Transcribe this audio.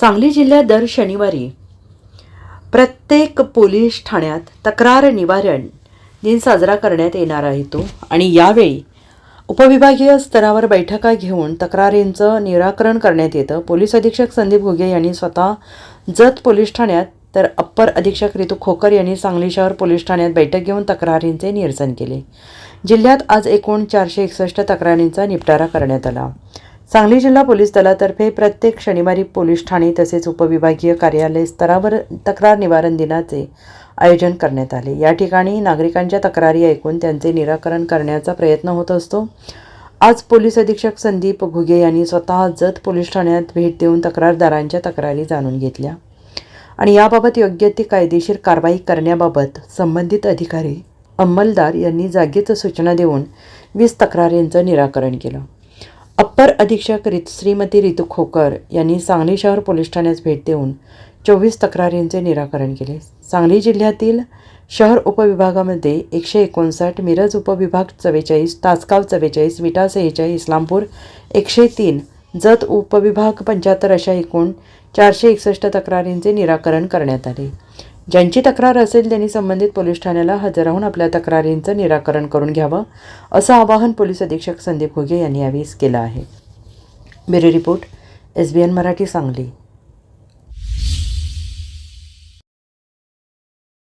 सांगली जिल्ह्यात दर शनिवारी प्रत्येक पोलीस ठाण्यात तक्रार निवारण दिन साजरा करण्यात येणार आहे तो. आणि यावेळी उपविभागीय स्तरावर बैठका घेऊन तक्रारींचं निराकरण करण्यात येतं. पोलीस अधीक्षक संदीप घुगे यांनी स्वतः जत पोलीस ठाण्यात तर अप्पर अधीक्षक रितू खोकर यांनी सांगली शहर पोलीस ठाण्यात बैठक घेऊन तक्रारींचे निरसन केले. जिल्ह्यात आज एकूण चारशे एकसष्ट तक्रारींचा निपटारा करण्यात आला. सांगली जिल्हा पोलीस दलातर्फे प्रत्येक शनिवारी पोलीस ठाणे तसेच उपविभागीय कार्यालय स्तरावर तक्रार निवारण दिनाचे आयोजन करण्यात आले. या ठिकाणी नागरिकांच्या तक्रारी ऐकून त्यांचे निराकरण करण्याचा प्रयत्न होत असतो. आज पोलीस अधीक्षक संदीप घुगे यांनी स्वतः जत पोलीस ठाण्यात भेट देऊन तक्रारदारांच्या तक्रारी जाणून घेतल्या. आणि याबाबत योग्य ती कायदेशीर कारवाई करण्याबाबत संबंधित अधिकारी अंमलदार यांनी जागेच सूचना देऊन वीस तक्रारींचं निराकरण केलं. अप्पर अधीक्षक रित श्रीमती रितू खोकर यांनी सांगली शहर पोलीस ठाण्यास भेट देऊन चोवीस तक्रारींचे निराकरण केले. सांगली जिल्ह्यातील शहर उपविभागामध्ये एकशे एकोणसाठ मिरज उपविभाग चव्वेचाळीस तासगाव चव्वेचाळीस विटा सेहेचाळीस इस्लामपूर एकशे तीन जत उपविभाग पंच्याहत्तर अशा एकूण चारशे एकसष्ट तक्रारींचे निराकरण करण्यात आले. ज्यांची तक्रार असेल त्यांनी संबंधित पोलीस ठाण्याला हजर राहून आपल्या तक्रारींचं निराकरण करून घ्यावं असं आवाहन पोलीस अधीक्षक संदीप घुगे यांनी यावेळी केलं आहे. Bureau report S B N Marathi Sangli.